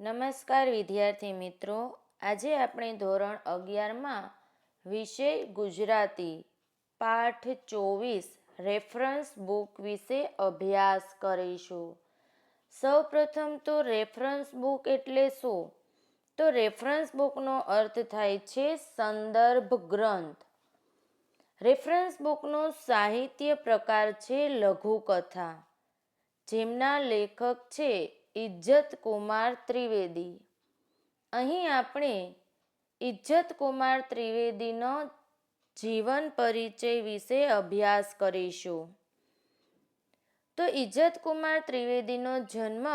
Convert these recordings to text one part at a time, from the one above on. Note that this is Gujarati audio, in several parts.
નમસ્કાર, વિદ્યાર્થી મિત્રો. આજે આપણે ધોરણ અગિયારમાં વિષય ગુજરાતી પાઠ ચોવીસ રેફરન્સ બુક વિશે અભ્યાસ કરીશું. સૌપ્રથમ તો રેફરન્સ બુક એટલે શું? તો રેફરન્સ બુકનો અર્થ થાય છે સંદર્ભ ગ્રંથ. રેફરન્સ બુકનો સાહિત્ય પ્રકાર છે લઘુકથા. જેમના લેખક છે ઇજ્જત કુમાર ત્રિવેદી. અહીં આપણે ઇજ્જત કુમાર ત્રિવેદીનો જીવન પરિચય વિશે અભ્યાસ કરીશું. તો ઇજ્જત કુમાર ત્રિવેદીનો જન્મ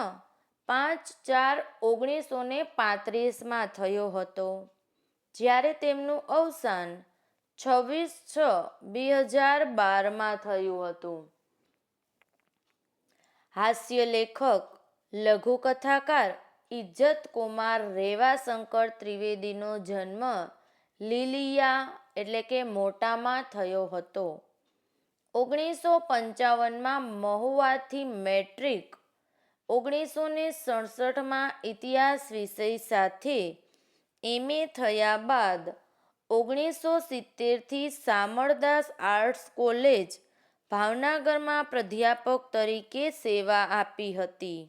પાંચ ચાર ઓગણીસો ને પાંત્રીસમાં થયો હતો. જ્યારે તેમનું અવસાન છવ્વીસ છ બે હજાર બારમાં થયું હતું. હાસ્ય લેખક લઘુકથાકાર ઇજ્જત કુમાર રેવાશંકર ત્રિવેદીનો જન્મ લીલિયા એટલે કે મોટામાં થયો હતો. ઓગણીસો પંચાવનમાં મહુવાથી મેટ્રિક ઓગણીસો ને સડસઠમાં ઇતિહાસ વિષય સાથે એમએ થયા બાદ ઓગણીસો સિત્તેરથી સામળદાસ આર્ટ્સ કોલેજ ભાવનગરમાં પ્રાધ્યાપક તરીકે સેવા આપી હતી.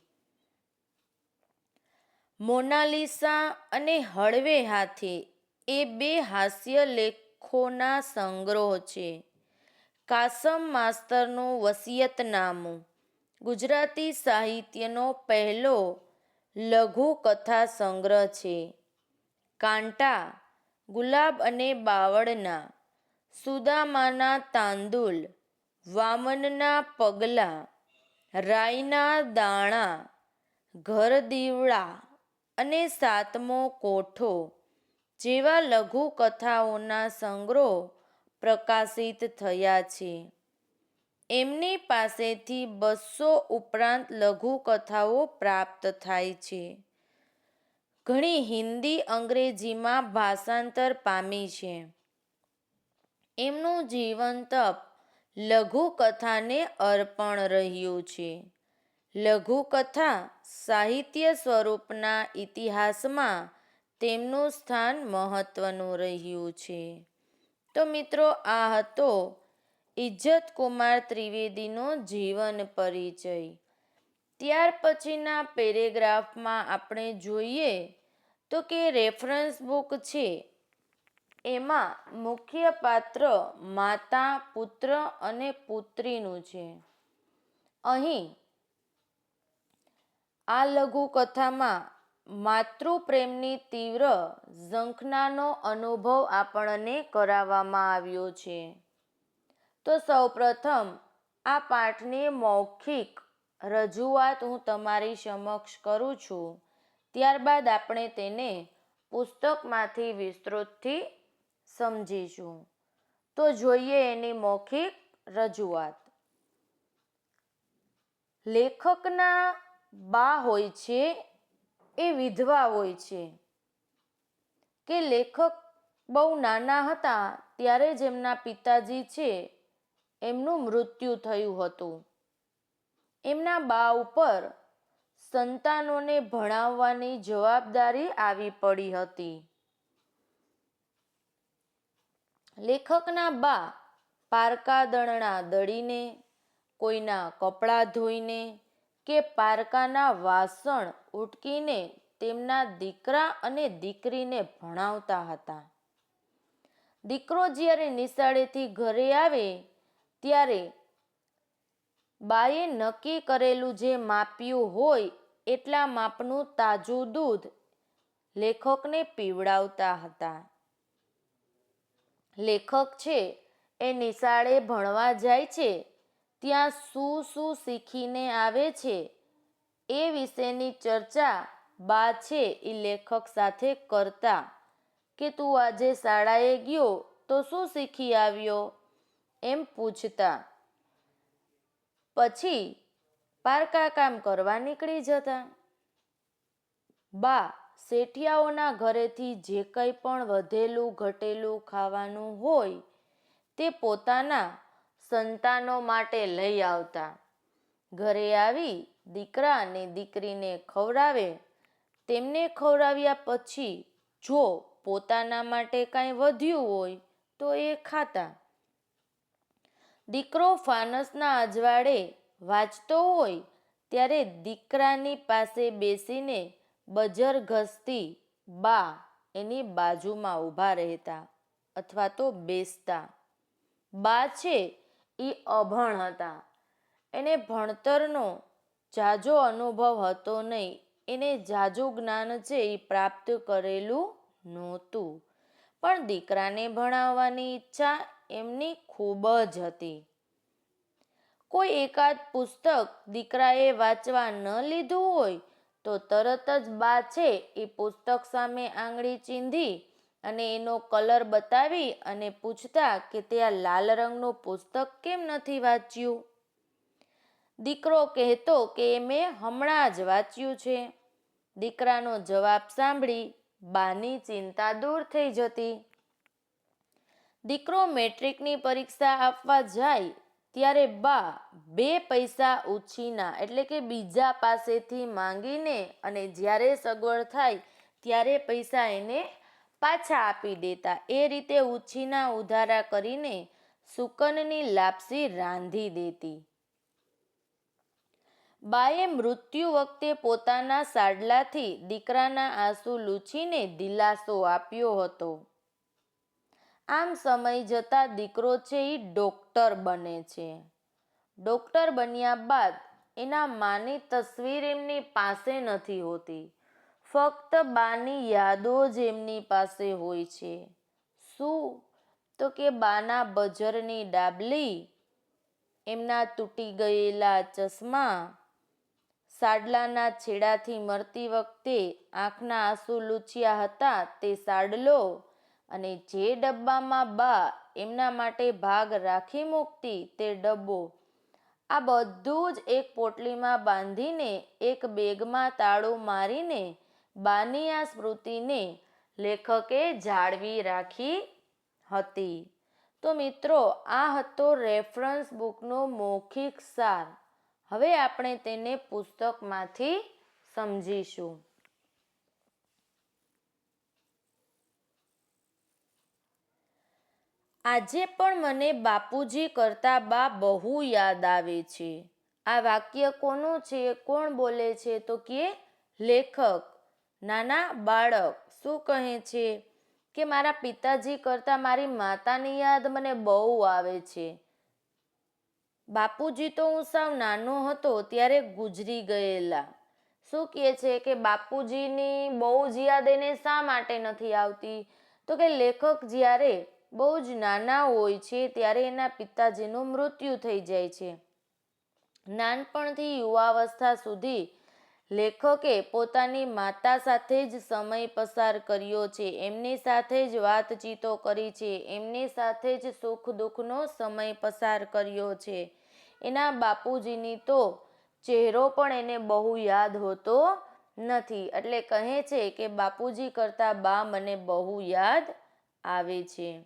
મોનાલિસા અને હળવે હાથે એ બે હાસ્ય લેખોના સંગ્રહ છે. કાસમ માસ્તરનું વસિયતનામું ગુજરાતી સાહિત્યનો પહેલો લઘુ કથા સંગ્રહ છે. કાંટા, ગુલાબ અને બાવળના, સુદામાના તાંદુલ, વામનના પગલાં રાઈના દાણા, ઘર દીવડા અને સાતમો કોઠો, જેવા લઘુકથાઓના સંગ્રહો પ્રકાશિત થયા છે. એમની પાસેથી બસો ઉપરાંત લઘુકથાઓ પ્રાપ્ત થાય છે. ઘણી હિન્દી અંગ્રેજીમાં ભાષાંતર પામી છે. એમનું જીવન તપ લઘુકથાને અર્પણ રહ્યું છે. લઘુકથા સાહિત્ય સ્વરૂપના ઇતિહાસમાં તેમનું સ્થાન મહત્વનું રહ્યું છે. તો મિત્રો, આ હતો ઇજ્જત કુમાર ત્રિવેદીનો જીવન પરિચય. ત્યાર પછીના પેરેગ્રાફમાં આપણે જોઈએ તો કે રેફરન્સ બુક છે. એમાં મુખ્ય પાત્ર માતા, પુત્ર અને પુત્રીનું છે. અહીં આ લઘુકથામાં માતૃપ્રેમની તીવ્ર ઝંખનાનો અનુભવ આપણને કરાવવામાં આવ્યો છે. તો સૌપ્રથમ આ પાઠની મૌખિક રજૂઆત હું તમારી સમક્ષ કરું છું. ત્યારબાદ આપણે તેને પુસ્તકમાંથી વિસ્તૃતથી સમજીશું. તો જોઈએ એની મૌખિક રજૂઆત. લેખકના બા હોય છે એ વિધવા હોય છે. કે લેખક બહુ નાના હતા ત્યારે જ એમના પિતાજી છે એમનું મૃત્યુ થયું હતું. એમના બા ઉપર સંતાનોને ભણાવવાની જવાબદારી આવી પડી હતી. લેખકના બા પારકા દળણા દળીને, કોઈના કપડાં ધોઈને કે પારકાના વાસણ ઉટકીને તેમના દીકરા અને દીકરીને ભણાવતા હતા. દીકરો જ્યારે નિશાળેથી ઘરે આવે, ત્યારે બાએ નક્કી કરેલું જે માપ્યું હોય એટલા માપનું તાજું દૂધ લેખકને પીવડાવતા હતા. લેખક છે, એ નિશાળે ભણવા જાય છે ત્યાં શું શું શીખીને આવે છે એ વિશેની ચર્ચા બા છે એ લેખક સાથે કરતા. કે તું આજે શાળાએ ગયો તો શું શીખી આવ્યો? એમ પૂછતા. પછી પારકા કામ કરવા નીકળી જતા. બા, શેઠિયાઓના ઘરેથી જે કંઈ પણ વધેલું ઘટેલું ખાવાનું હોય તે પોતાના સંતાનો માટે લઈ આવતા. ઘરે આવી દીકરા અને દીકરીને ખવડાવે. તેમને ખવડાવ્યા પછી જો પોતાના માટે કાંઈ વધ્યું હોય તો એ ખાતા. દીકરો ફાનસના અજવાળે વાંચતો હોય ત્યારે દીકરાની પાસે બેસીને બજર ઘસતી બા એની બાજુમાં ઊભા રહેતા અથવા તો બેસતા. બા છે એ અભણ હતા. એને ભણતરનો જાજો અનુભવ હતો નહીં. એને ઝાઝું જ્ઞાન છે એ પ્રાપ્ત કરેલું નહોતું. પણ દીકરાને ભણાવવાની ઈચ્છા એમની ખૂબ જ હતી. કોઈ એકાદ પુસ્તક દીકરાએ વાંચવા ન લીધું હોય તો તરત જ બા છે એ પુસ્તક સામે આંગળી ચીંધી અને એનો કલર બતાવી અને પૂછતા કે તે આ લાલ રંગનું પુસ્તક કેમ નથી વાંચ્યું? દીકરો કહેતો કે મેં હમણાં જ વાંચ્યું છે. દીકરાનો જવાબ સાંભળી બાની ચિંતા દૂર થઈ જતી. દીકરો મેટ્રિકની પરીક્ષા આપવા જાય ત્યારે બા બે પૈસા ઉછીના એટલે કે બીજા પાસેથી માંગીને અને જ્યારે સગવડ થાય ત્યારે પૈસા એને પાછા આપી દેતા. એ રીતે ઉછીના ઉધારા કરીને સુકનની લાપસી રાંધી દેતી. બાએ મૃત્યુ વખતે પોતાના સાડલાથી દીકરાના આંસુ લૂછીને દિલાસો આપ્યો હતો. આમ સમય જતા દીકરો છે એ ડોક્ટર બને છે. ડોક્ટર બન્યા બાદ એના માની તસવીર એમની પાસે નથી હોતી. ફક્ત બાની યાદો જ એમની પાસે હોય છે. શું? તો કે બાના બજરની ડાબલી, એમના તૂટી ગયેલા ચશ્મા, સાડલાના છેડાથી મરતી વખતે આંખના આંસુ લૂછ્યા હતા તે સાડલો અને જે ડબ્બામાં બા એમના માટે ભાગ રાખી મૂકતી તે ડબ્બો. આ બધું જ એક પોટલીમાં બાંધીને એક બેગમાં તાળું મારીને બાની આ સ્મૃતિને લેખકે જાળવી રાખી હતી. તો મિત્રો, આ હતો રેફરન્સ બુકનો મૌખિક સાર. હવે આપણે તેને પુસ્તકમાંથી સમજીશું. આજે પણ મને બાપુજી કરતા બા બહુ યાદ આવે છે. આ વાક્ય કોનું છે, કોણ બોલે છે, તો કે લેખક. નાના બાળક, શું કહે છે? કે મારા પિતાજી કરતાં મારી માતાની યાદ મને બહુ આવે છે. બાપુજી તો હું સાવ નાનો હતો ત્યારે ગુજરી ગયેલા. શું કહે છે કે બાપુજીની બહુ જ યાદ એને શા માટે નથી આવતી? તો કે લેખક જ્યારે બહુ જ નાના હોય છે ત્યારે એના પિતાજીનું મૃત્યુ થઈ જાય છે. નાનપણથી યુવાવસ્થા સુધી લેખકે પોતાની માતા સાથે જ સમય પસાર કર્યો છે. એમની સાથે જ વાતચીતો કરી છે. એમની સાથે જ સુખ દુઃખનો સમય પસાર કર્યો છે. એના બાપુજીની તો ચહેરો પણ એને બહુ યાદ હોતો નથી. એટલે કહે છે કે બાપુજી કરતાં બા મને બહુ યાદ આવે છે.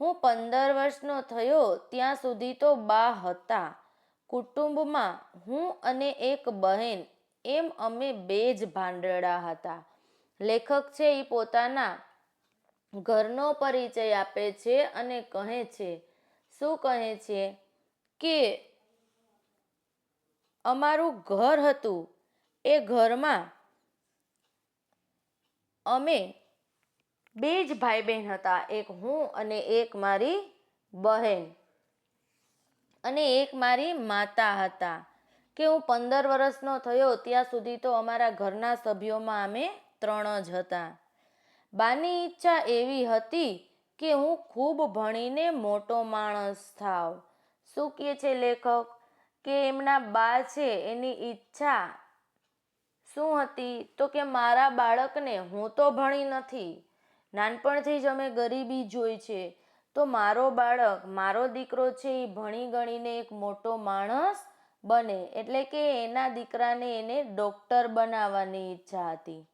હું પંદર વર્ષનો થયો ત્યાં સુધી તો બા હતા. કુટુંબમાં હું અને એક બહેન એમ અમે બે જ ભાંડરડા હતા. લેખક છે એ પોતાના ઘરનો પરિચય આપે છે અને કહે છે, શું કહે છે? કે અમારું ઘર હતું. એ ઘરમાં અમે બે જ ભાઈ બહેન હતા, એક હું અને એક મારી બહેન. અને એક મારી માતા હતા. કે હું પંદર વર્ષનો થયો ત્યાં સુધી તો અમારા ઘરના સભ્યોમાં અમે ત્રણ જ હતા. બાની ઈચ્છા એવી હતી કે હું ખૂબ ભણીને મોટો માણસ થાવ. શું કહે છે લેખક? કે એમના બા છે, એની ઈચ્છા શું હતી? તો કે મારા બાળકને હું તો ભણી નથી. નાનપણથી જ અમે ગરીબી જોઈ છે. તો મારો બાળક, મારો દીકરો છે એ ભણી ગણીને એક મોટો માણસ બને. એટલે કે એના દીકરાને એને ડૉક્ટર બનાવવાની ઈચ્છા હતી.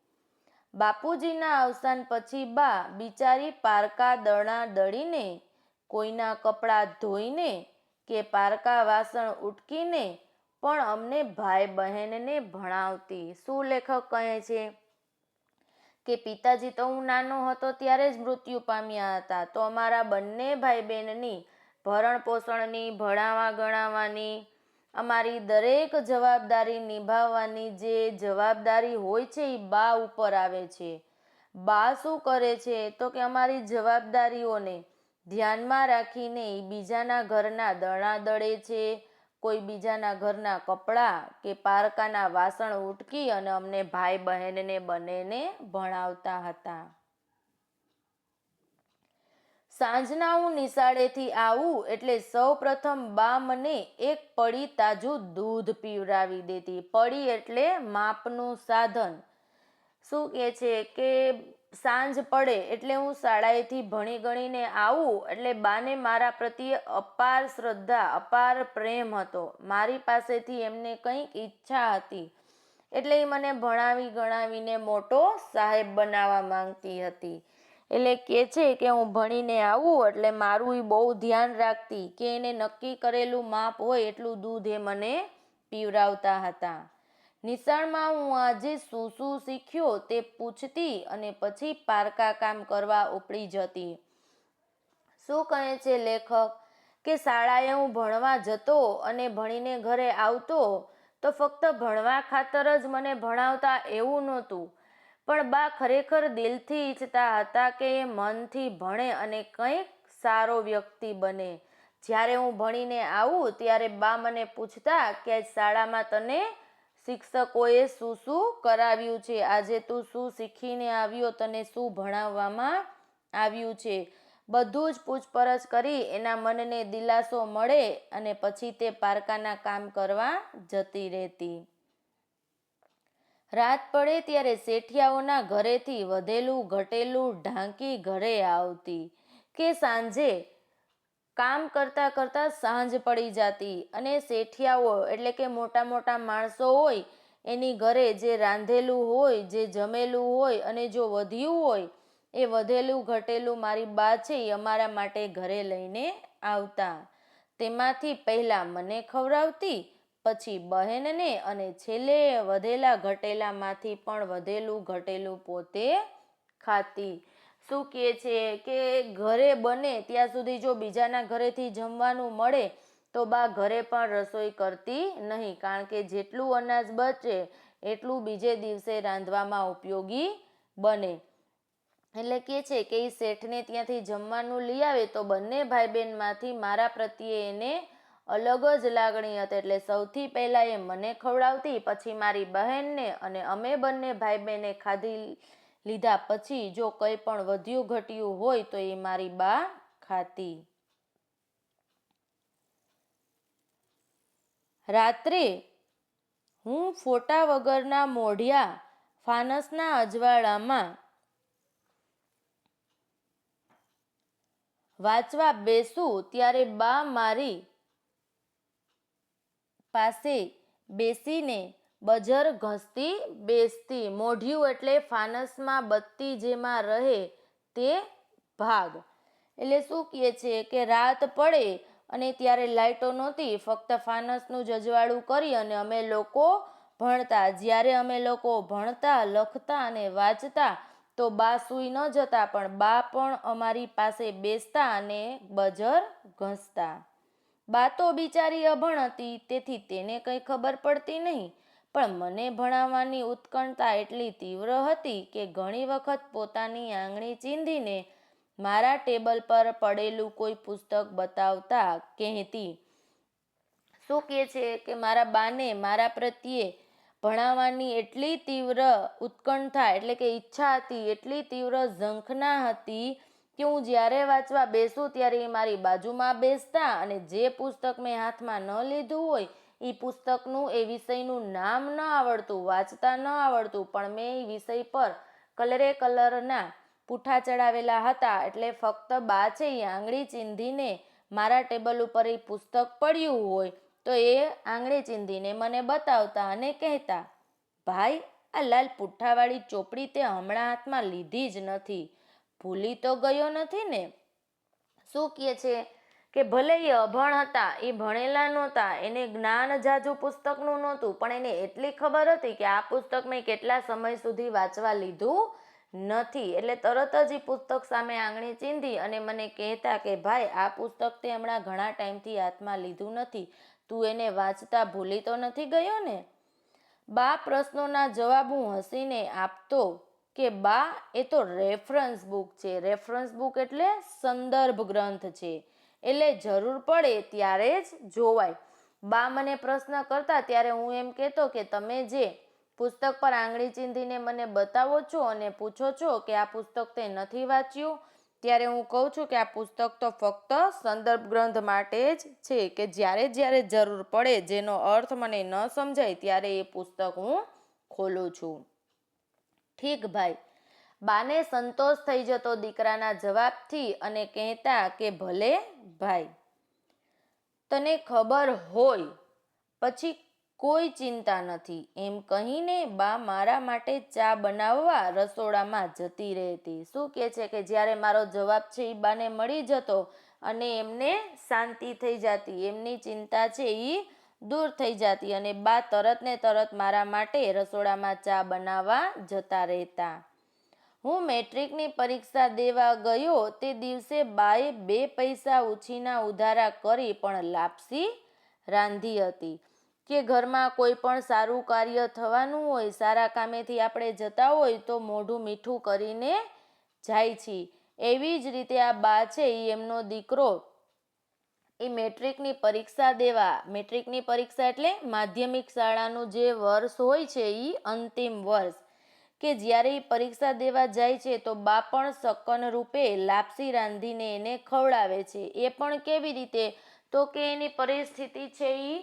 બાપુજીના અવસાન પછી બા બિચારી પારકા દણા દળીને, કોઈના કપડાં ધોઈને કે પારકા વાસણ ઉટકીને પણ અમને ભાઈ બહેનને ભણાવતી. શું લેખક કહે છે? કે પિતાજી તો હું નાનો હતો ત્યારે જ મૃત્યુ પામ્યા હતા. તો અમારા બંને ભાઈ બહેનની ભરણ પોષણની ભણાવવા ગણાવવાની અમારી દરેક જવાબદારી નિભાવવાની જે જવાબદારી હોય છે એ બા ઉપર આવે છે. બા શું કરે છે? તો કે અમારી જવાબદારીઓને ધ્યાનમાં રાખીને બીજાના ઘરના દણા દળે છે, કોઈ બીજાના ઘરના કપડાં કે પારકાના વાસણ ઉટકી અને અમને ભાઈ બહેનને બંનેને ભણાવતા હતા. સાંજના હું નિશાળેથી આવું એટલે સૌ પ્રથમ બા મને એક પડી તાજું દૂધ પીવડાવી દેતી. પડી એટલે માપનું સાધન. શું કહે છે કે સાંજ પડે એટલે હું શાળાએથી ભણી ગણીને આવું એટલે બાને મારા પ્રત્યે અપાર શ્રદ્ધા, અપાર પ્રેમ હતો. મારી પાસેથી એમને કંઈક ઈચ્છા હતી એટલે એ મને ભણાવી ગણાવીને મોટો સાહેબ બનાવવા માંગતી હતી. એટલે કે છે કે હું ભણીને આવું એટલે મારું એ બહુ ધ્યાન રાખતી કે એને નક્કી કરેલું માપ હોય એટલું દૂધ એ મને પીવરાવતા હતા. નિશાળમાં હું આજે શું શું શીખ્યો તે પૂછતી અને પછી પારકા કામ કરવા ઉપડી જતી. શું કહે છે લેખક? કે શાળાએ હું ભણવા જતો અને ભણીને ઘરે આવતો તો ફક્ત ભણવા ખાતર જ મને ભણાવતા એવું નહોતું. પણ બા ખરેખર દિલથી ઈચ્છતા હતા કે એ મનથી ભણે અને કંઈક સારો વ્યક્તિ બને. જ્યારે હું ભણીને આવું, ત્યારે બા મને પૂછતા કે શાળામાં તને શિક્ષકોએ શું શું કરાવ્યું છે? આજે તું શું શીખીને આવ્યો? તને શું ભણાવવામાં આવ્યું છે? બધું જ પૂછપરછ કરી એના મનને દિલાસો મળે અને પછી તે પારકાના કામ કરવા જતી રહેતી. રાત પડે ત્યારે શેઠિયાઓના ઘરેથી વધેલું ઘટેલું ઢાંકી ઘરે આવતી કે સાંજે કામ કરતાં કરતાં સાંજ પડી જતી અને શેઠિયાઓ એટલે કે મોટા મોટા માણસો હોય એની ઘરે જે રાંધેલું હોય, જે જમેલું હોય અને જો વધ્યું હોય, એ વધેલું ઘટેલું મારી બા છે એ અમારા માટે ઘરે લઈને આવતા. તેમાંથી પહેલાં મને ખવડાવતી પછી બહેનને અને છેલ્લે વધેલા ઘટેલામાંથી પણ વધેલું ઘટેલું પોતે ખાતી. શું કહે છે કે ઘરે બને ત્યાં સુધી જો બીજાના ઘરેથી જમવાનું મળે તો બા ઘરે પણ રસોઈ કરતી નહીં, કારણ કે જેટલું અનાજ બચે એટલું બીજે દિવસે રાંધવામાં ઉપયોગી બને. એટલે કે છે કે એ શેઠને ત્યાંથી જમવાનું લઈ આવે તો બંને ભાઈ બહેનમાંથી મારા પ્રત્યે એને અલગ જ લાગણી હતી એટલે સૌથી પહેલાં એ મને ખવડાવતી, પછી મારી બહેનને અને અમે બંને ભાઈ બહેને ખાધી લીધા. પછી જો કંઈ પણ વધ્યું ઘટ્યું હોય તો એ મારી બા ખાતી. રાત્રે હું ફોટા વગરના મોઢિયા ફાનસના અજવાળામાં વાંચવા બેસું, ત્યારે બા મારી પાસે બેસીને બજર ઘસતી બેસતી મોઢિયું એટલે ફાનસમાં બત્તી જેમાં રહે તે ભાગ. એટલે શું કહે છે કે રાત પડે અને ત્યારે લાઇટો નહોતી, ફક્ત ફાનસનું જજવાળું કરી અને અમે લોકો ભણતા. જ્યારે અમે લોકો ભણતા, લખતા અને વાંચતા તો બા સૂઈ ન જતા પણ બા પણ અમારી પાસે બેસતા અને બજર ઘસતા. બા તો બિચારી અભણ હતી, તેથી તેને કંઈ ખબર પડતી નહીં. પણ મને ભણાવવાની ઉત્કંઠતા એટલી તીવ્ર હતી કે ઘણી વખત પોતાની આંગળી ચીંધીને મારા ટેબલ પર પડેલું કોઈ પુસ્તક બતાવતા કહેતી, શું કહે છે કે મારા બાને મારા પ્રત્યે ભણાવવાની એટલી તીવ્ર ઉત્કંઠા એટલે કે ઈચ્છા હતી, એટલી તીવ્ર ઝંખના હતી કે હું જ્યારે વાંચવા બેસું ત્યારે એ મારી બાજુમાં બેસતા અને જે પુસ્તક મેં હાથમાં ન લીધું હોય, એ પુસ્તકનું, એ વિષયનું નામ ન આવડતું, વાંચતા ન આવડતું, પણ મેં એ વિષય પર કલરે કલરના પૂઠા ચડાવેલા હતા એટલે ફક્ત બા છે એ આંગળી ચીંધીને મારા ટેબલ ઉપર એ પુસ્તક પડ્યું હોય, તો એ આંગળી ચીંધીને મને બતાવતા અને કહેતા, ભાઈ, આ લાલ પુઠ્ઠાવાળી ચોપડી તે હમણાં હાથમાં લીધી જ નથી. ભૂલી તો ગયો નથી ને? શું કહે છે કે ભલે એ અભણ હતા, એ ભણેલા નહોતા, એને જ્ઞાન જાજુ પુસ્તકનું નહોતું, પણ એને એટલી ખબર હતી કે આ પુસ્તક મેં કેટલા સમય સુધી વાંચવા લીધું નથી. એટલે તરત જ એ પુસ્તક સામે આંગળી ચીંધી અને મને કહેતા કે, ભાઈ, આ પુસ્તક તે હમણાં ઘણા ટાઈમથી હાથમાં લીધું નથી. તું એને વાંચતા ભૂલી તો નથી ગયો ને? બા પ્રશ્નોના જવાબ હું હસીને આપતો કે બા, એ તો રેફરન્સ બુક છે. રેફરન્સ બુક એટલે સંદર્ભ ગ્રંથ છે. એટલે જરૂર પડે ત્યારે જ જોવાય. બા મને પ્રશ્ન કરતા ત્યારે હું એમ કહેતો કે તમે જે પુસ્તક પર આંગળી ચીંધીને મને બતાવો છો અને પૂછો છો કે આ પુસ્તક તે નથી વાંચ્યું, ત્યારે હું કહું છું કે આ પુસ્તક તો ફક્ત સંદર્ભ ગ્રંથ માટે જ છે કે જ્યારે જ્યારે જરૂર પડે, જેનો અર્થ મને ન સમજાય, ત્યારે એ પુસ્તક હું ખોલું છું. ઠીક ભાઈ. બાને સંતોષ થઈ જતો દીકરાના જવાબથી અને કહેતા કે ભલે ભાઈ. તને ખબર હોય, પછી કોઈ ચિંતા નથી. એમ કહીને બા મારા માટે ચા બનાવવા રસોડામાં જતી રહેતી. શું કહે છે કે જ્યારે મારો જવાબ છે એ બાને મળી જતો અને એમને શાંતિ થઈ જતી. એમની ચિંતા છે એ દૂર થઈ જતી અને બા તરત ને તરત મારા માટે રસોડામાં ચા બનાવવા જતા રહેતા. હું મેટ્રિકની પરીક્ષા દેવા ગયો તે દિવસે બાએ બે પૈસા ઉછીના ઉધારા કરી પણ લાપસી રાંધી હતી. કે ઘરમાં કોઈ પણ સારું કાર્ય થવાનું હોય, સારા કામેથી આપણે જતા હોય તો મોઢું મીઠું કરીને જાય છે. એવી જ રીતે આ બા છે એમનો દીકરો એ મેટ્રિકની પરીક્ષા દેવા. મેટ્રિકની પરીક્ષા એટલે માધ્યમિક શાળાનું જે વર્ષ હોય છે એ અંતિમ વર્ષ. કે જ્યારે એ પરીક્ષા દેવા જાય છે તો બા પણ સકન રૂપે લાપસી રાંધીને એને ખવડાવે છે. એ પણ કેવી રીતે? તો કે એની પરિસ્થિતિ છે એ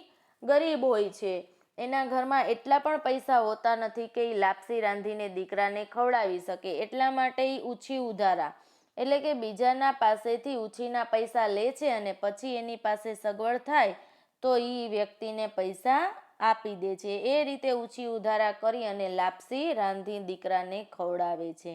ગરીબ હોય છે. એના ઘરમાં એટલા પણ પૈસા હોતા નથી કે એ લાપસી રાંધીને દીકરાને ખવડાવી શકે. એટલા માટે એ ઉછી ઉધારા. એટલે કે બીજાના પાસેથી ઉછીના પૈસા લે છે અને પછી એની પાસે સગવડ થાય, તો એ વ્યક્તિને પૈસા આપી દે છે. એ રીતે ઉછી ઉધારા કરી અને લાપસી રાંધી દીકરાને ખવડાવે છે.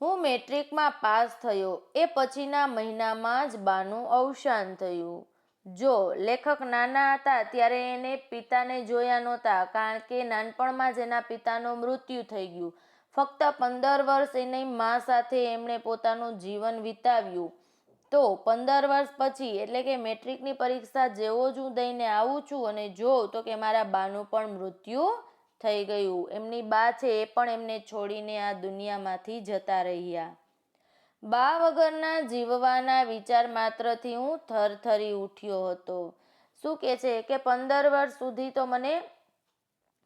હું મેટ્રિકમાં પાસ થયો. એ પછીના મહિનામાં જ બાનું અવસાન થયું. જો લેખક નાના હતા ત્યારે એને પિતાને જોયા નહોતા, કારણ કે નાનપણમાં જ એના પિતાનું મૃત્યુ થઈ ગયું. ફક્ત પંદર વર્ષ એની મા સાથે એમણે પોતાનું જીવન વિતાવ્યું. તો પંદર વર્ષ પછી એટલે કે મેટ્રિકની પરીક્ષા જેવો જ હું દઈને આવું છું અને જોઉં તો કે મારા બાનું પણ મૃત્યુ થઈ ગયું. એમની બા છે એ પણ એમને છોડીને આ દુનિયામાંથી જતા રહ્યા. બા વગરના જીવવાના વિચાર માત્રથી હું થરથરી ઉઠ્યો હતો. શું કે છે કે પંદર વર્ષ સુધી તો મને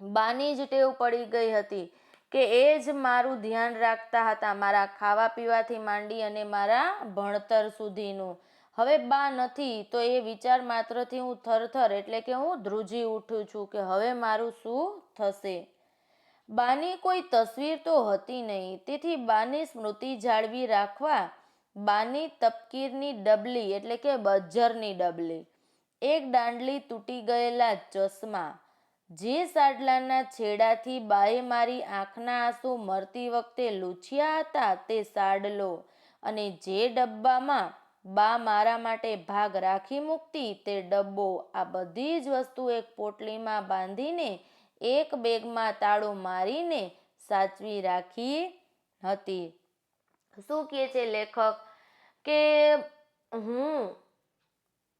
બાની જ ટેવ પડી ગઈ હતી. કે એ જ મારું ધ્યાન રાખતા હતા, મારા ખાવા પીવાથી માંડી અને મારા ભણતર સુધીનું. હવે બા નથી, તો એ વિચાર માત્રથી હું થરથર એટલે કે હું ધ્રુજી ઉઠું છું કે હવે મારું શું થશે? બાની કોઈ તસવીર તો હતી નહીં. તેથી બાની સ્મૃતિ જાળવી રાખવા બાની તપકીરની ડબલી એટલે કે બજ્જરની ડબલી. એક દાંડલી તૂટી ગયેલા ચશ્મા. જે સાડલાના છેડાથી બાએ મારી આંખના આંસુ મરતી વખતે લૂછ્યા હતા તે સાડલો અને જે ડબ્બામાં બા મારા માટે ભાગ રાખી મૂકતી તે ડબ્બો આ બધી જ વસ્તુ એક પોટલીમાં બાંધીને એક બેગમાં તાળું મારીને સાચવી રાખી હતી. શું કહે છે લેખક? કે, હું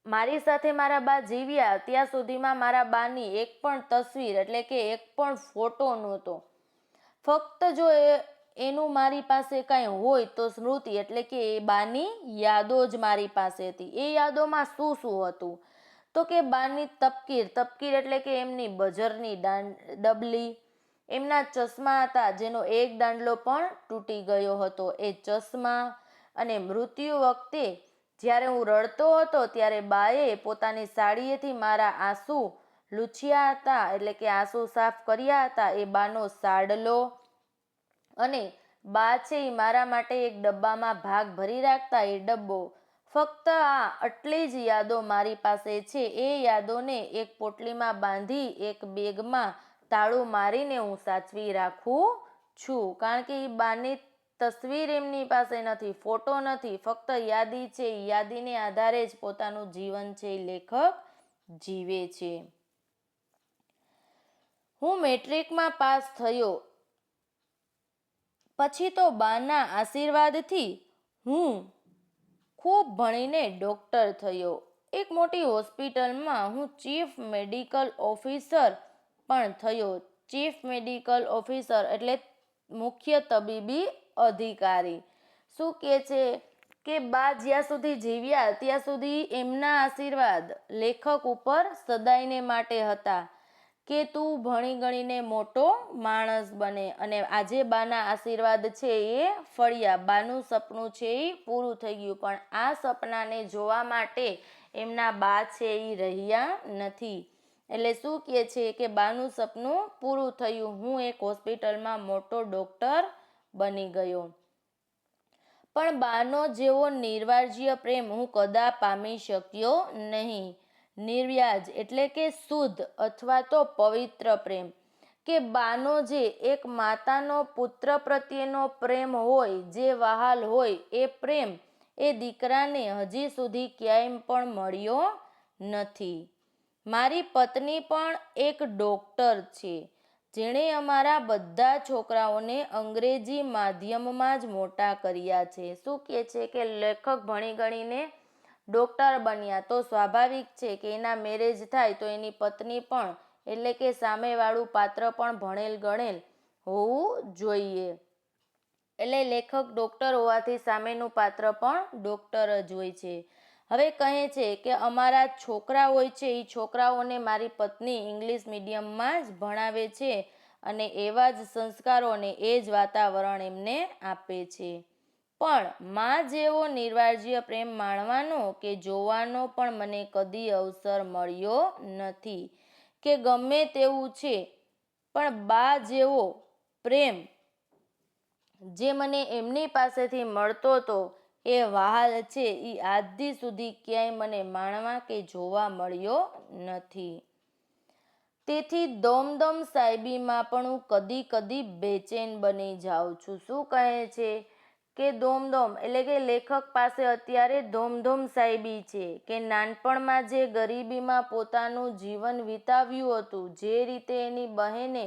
મારી સાથે મારા બા જીવ્યા ત્યાં સુધીમાં મારા બાની એક પણ તસવીર એટલે કે એક પણ ફોટો નહોતો. ફક્ત જો એ, એનું મારી પાસે કાંઈ હોય તો સ્મૃતિ એટલે કે એ બાની યાદો જ મારી પાસે હતી. એ યાદોમાં શું શું હતું? તો કે બાની તપકીર તપકીર એટલે કે એમની બજરની ડબલી. એમના ચશ્મા હતા જેનો એક દાંડલો પણ તૂટી ગયો હતો. એ ચશ્મા અને મૃત્યુ વખતે જ્યારે હું રડતો હતો ત્યારે બાએ પોતાની સાડીએથી મારા આંસુ લૂછ્યા હતા, એટલે કે આંસુ સાફ કર્યા હતા, એ બાનો સાડલો. અને બા છે એ મારા માટે એક ડબ્બામાં ભાગ ભરી રાખતા, એ ડબ્બો. ફક્ત આ આટલી જ યાદો મારી પાસે છે, એ યાદોને એક પોટલીમાં બાંધી એક બેગમાં તાળું મારીને હું સાચવી રાખું છું. કારણ કે એ બાની તસવીર એમની પાસે નથી, ફોટો નથી, ફક્ત યાદી છે. યાદીને આધારે જ પોતાનું જીવન છે લેખક જીવે છે. હું મેટ્રિકમાં પાસ થયો. પછી તો બાના આશીર્વાદથી હું ખૂબ ભણીને ડૉક્ટર થયો. એક મોટી હોસ્પિટલમાં હું ચીફ મેડિકલ ઓફિસર પણ થયો. ચીફ મેડિકલ ઓફિસર એટલે મુખ્ય તબીબી અધિકારી. શું કહે છે કે બા જ્યાં સુધી જીવ્યા ત્યાં સુધી એમના આશીર્વાદ લેખક ઉપર સદાયને માટે હતા કે તું ભણી ગણીને મોટો માણસ બને અને આજે બાના આશીર્વાદ છે એ ફળ્યા. બાનું સપનું છે એ પૂરું થઈ ગયું, પણ આ સપનાને જોવા માટે એમના બા છે એ રહ્યા નથી. એટલે શું કહે છે કે બાનું સપનું પૂરું થયું. હું એક હોસ્પિટલમાં મોટો ડૉક્ટર બની ગયો. પણ બાનો જેવો નિર્વાજ્ય પ્રેમ હું કદા પામી શક્યો નહીં. નિર્વ્યાજ એટલે કે શુદ્ધ અથવા તો પવિત્ર પ્રેમ. કે બાનો જે એક માતાનો પુત્ર પ્રત્યેનો પ્રેમ હોય, જે વહાલ હોય, એ પ્રેમ એ દીકરાને હજી સુધી ક્યાંય પણ મળ્યો નથી. મારી પત્ની પણ એક ડૉક્ટર છે. જેણે અમારા બધા છોકરાઓને અંગ્રેજી માધ્યમમાં જ મોટા કર્યા છે. શું કહે છે કે લેખક ભણી ગણીને ડૉક્ટર બન્યા? તો સ્વાભાવિક છે કે એના મેરેજ થાય તો એની પત્ની પણ, એટલે કે સામેવાળું પાત્ર પણ ભણેલ ગણેલ હોવું જોઈએ. એટલે લેખક ડૉક્ટર હોવાથી સામેનું પાત્ર પણ ડૉક્ટર જ હોય છે. હવે કહે છે કે અમારા છોકરા હોય છે એ છોકરાઓને મારી પત્ની ઇંગ્લિશ મીડિયમમાં જ ભણાવે છે અને એવા જ સંસ્કારો અને એ જ વાતાવરણ એમને આપે છે. પણ માં જેવો નિર્વાજ્ય પ્રેમ માણવાનો કે જોવાનો પણ મને કદી અવસર મળ્યો નથી કે ગમે તેવું છે, પણ બા જેવો પ્રેમ જે મને એમની પાસેથી મળતો હતો એ વહાલ છે. એ આજથી સુધી ક્યાંય મને માણવા કે જોવા મળ્યો નથી. તેથી દોમદમ સાહેબીમાં પણ હું કદી કદી બેચેન બની જાઉં છું. શું કહે છે કે દોમદોમ? એટલે કે લેખક પાસે અત્યારે ધોમધોમ સાહેબી છે કે નાનપણમાં જે ગરીબીમાં પોતાનું જીવન વિતાવ્યું હતું, જે રીતે એની બહેને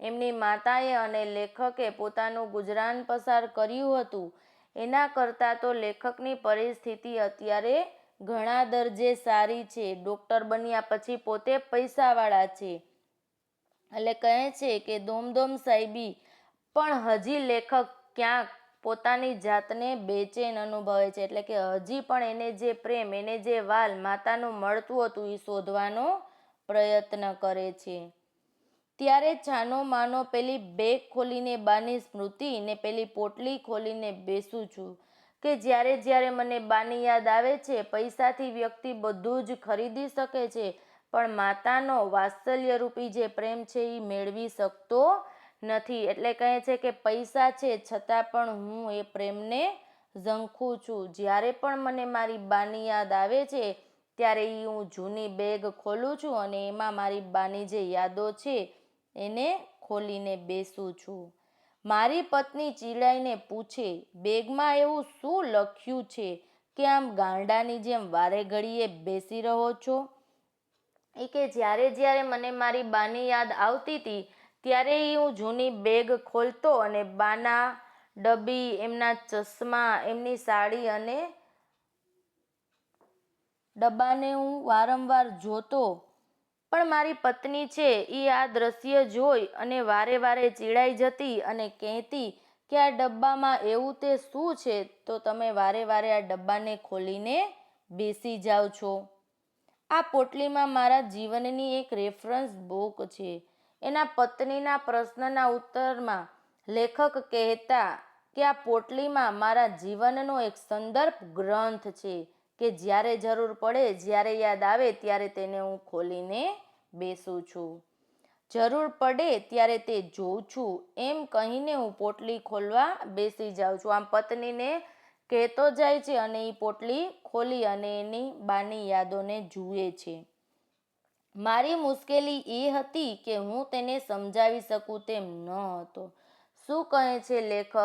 એમની માતાએ અને લેખકે પોતાનું ગુજરાન પસાર કર્યું હતું એના કરતાં તો લેખકની પરિસ્થિતિ અત્યારે ઘણા દરજે સારી છે. ડૉક્ટર બન્યા પછી પોતે પૈસાવાળા છે. એટલે કહે છે કે દોમદોમ સાહેબી પણ હજી લેખક ક્યાંક પોતાની જાતને બેચેન અનુભવે છે. એટલે કે હજી પણ એને જે પ્રેમ, એને જે વાલ માતાનું મળતું હતું એ શોધવાનો પ્રયત્ન કરે છે. ત્યારે છાનો માનો પેલી બેગ ખોલીને બાની સ્મૃતિ ને પેલી પોટલી ખોલીને બેસું છું. કે જ્યારે જ્યારે મને બાની યાદ આવે છે, પૈસાથી વ્યક્તિ બધું જ ખરીદી શકે છે, પણ માતાનો વાત્સલ્યરૂપી જે પ્રેમ છે એ મેળવી શકતો નથી. એટલે કહે છે કે પૈસા છે, છતાં પણ હું એ પ્રેમને ઝંખું છું. જ્યારે પણ મને મારી બાની યાદ આવે છે, ત્યારે એ હું જૂની બેગ ખોલું છું અને એમાં મારી બાની જે યાદો છે એને ખોલીને બેસું છું. મારી પત્ની ચીડાઈને પૂછે, બેગમાં એવું શું લખ્યું છે? કે આમ ગાંડાની જેમ વારે ઘડીએ બેસી રહો છો? એ કે, જ્યારે જ્યારે મને મારી બાની યાદ આવતી હતી ત્યારે હું જૂની બેગ ખોલતો અને બાના ડબ્બી, એમના ચશ્મા, એમની સાડી અને ડબ્બાને હું વારંવાર જોતો પણ મારી પત્ની છે એ આ દ્રશ્ય જોઈ અને વારે વારે ચીડાઈ જતી અને કહેતી કે આ ડબ્બામાં એવું તે શું છે? તો તમે વારે વારે આ ડબ્બાને ખોલીને બેસી જાઓ છો. આ પોટલીમાં મારા જીવનની એક રેફરન્સ બુક છે. એના પત્નીના પ્રશ્નના ઉત્તરમાં લેખક કહેતા કે આ પોટલીમાં મારા જીવનનો એક સંદર્ભ ગ્રંથ છે. કે જ્યારે જરૂર પડે, જ્યારે યાદ આવે ત્યારે તેને હું ખોલીને બેસું છું. જરૂર પડે ત્યારે તે જોઉં છું. એમ કહીને હું પોટલી ખોલવા બેસી જાઉં છું. આમ પત્નીને કહેતો જાય છે અને એ પોટલી ખોલી અને એની બાની યાદોને જુએ છે. મારી મુશ્કેલી એ હતી કે હું તેને સમજાવી શકું તેમ ન હતો. શું કહે છે લેખક?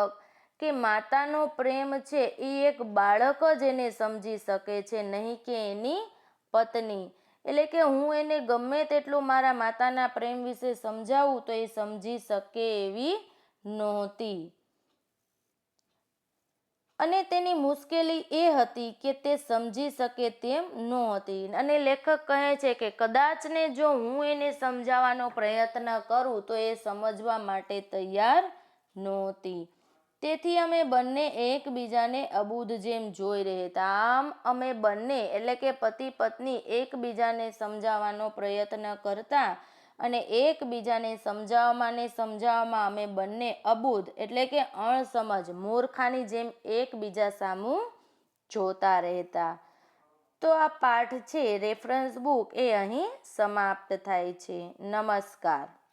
કે માતાનો પ્રેમ છે એ એક બાળક જ એને સમજી શકે છે, નહીં કે એની પત્ની. એટલે કે હું એને ગમે તેટલું મારા માતાના પ્રેમ વિશે સમજાવું તો એ સમજી શકે એવી નહોતી. અને તેની મુશ્કેલી એ હતી કે તે સમજી શકે તેમ નહોતી. અને લેખક કહે છે કે કદાચને જો હું એને સમજાવવાનો પ્રયત્ન કરું તો એ સમજવા માટે તૈયાર નહોતી. તેથી અમે બંને એકબીજાને અબૂધ જેમ જોઈ રહેતા આમ અમે બંને, એટલે કે પતિ પત્ની, એકબીજાને સમજાવવાનો પ્રયત્ન કરતા અને એકબીજાને સમજાવવામાં ને સમજાવવામાં અમે બંને અબૂધ એટલે કે અણસમજ, મૂર્ખાની જેમ એકબીજા સામું જોતા રહેતા. તો આ પાઠ છે, રેફરન્સ બુક, એ અહીં સમાપ્ત થાય છે. નમસ્કાર.